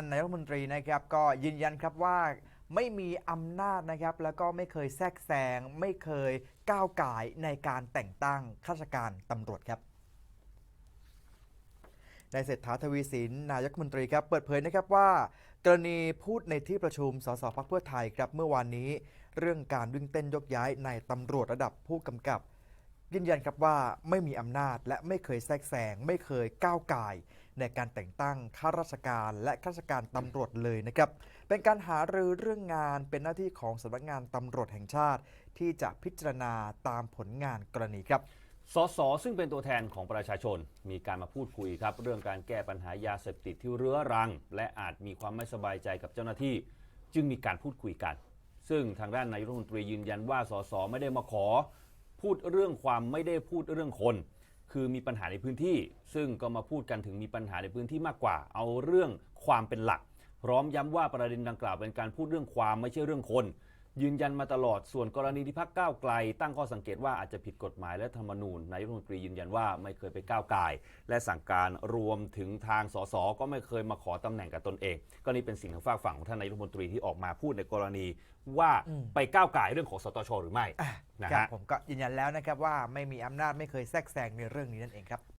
นายรัฐมนตรีนะครับก็ยืนยันครับว่าไม่มีอำนาจนะครับ แล้วก็ไม่เคยแทรกแซง ไม่เคยก้าวก่ายในการแต่งตั้งข้าราชการตำรวจครับนายเศรษฐาทวีสินนายกรัฐมนตรีครับเปิดเผยนะครับว่า กรณีพูดในที่ประชุมสสพักเพื่อไทยครับเมื่อวานนี้ เรื่องการวิ่งเต้นยกย้ายในตำรวจระดับผู้กำกับ ยืนยันครับว่าไม่มีอำนาจและไม่เคยแทรกแซงไม่เคยก้าวไก่ในการแต่งตั้งข้าราชการและข้าราชการตำรวจเลยนะครับ เป็นการหารือเรื่องงานเป็นหน้าที่ของสำนักงานตำรวจแห่งชาติ ที่จะพิจารณาตามผลงานกรณีครับสสซึ่งเป็นตัวแทนของประชาชน มีการมาพูดคุยครับ เรื่องการแก้ปัญหายาเสพติดที่เรื้อรัง และอาจมีความไม่สบายใจกับเจ้าหน้าที่ จึงมีการพูดคุยกัน ซึ่งทางด้านนายรัฐมนตรียืนยันว่าสสไม่ได้มาขอ พูดเรื่องความไม่ได้พูดเรื่องคน คือมีปัญหาในพื้นที่ ซึ่งก็มาพูดกันถึงมีปัญหาในพื้นที่มากกว่า เอาเรื่องความเป็นหลัก พร้อมย้ำว่าประเด็นดังกล่าวเป็นการพูดเรื่องความไม่ใช่เรื่องคน ยืนยันมาตลอดส่วนกรณีที่พักก้าวไกล ตั้งข้อสังเกตว่าอาจจะผิดกฎหมายและธรรมนูญนายกรัฐมนตรียืนยันว่าไม่เคยไปก้าวไก่ายและสั่งการรวมถึงทางสสก็ไม่เคยมาขอตำแหน่งกับตนเอง ก็นี่เป็นสิ่งทางฝากฝั่งของท่านนายกรัฐมนตรีที่ออกมาพูดในกรณีว่าอืมไปก้าวไก่ายเรื่องของสตชหรือไม่อะนะครัฮะบผมก็ยืนยันแล้วนะครับว่าไม่มีอำนาจไม่เคยแทรกแซงในเรื่องนี้นั่นเองครับ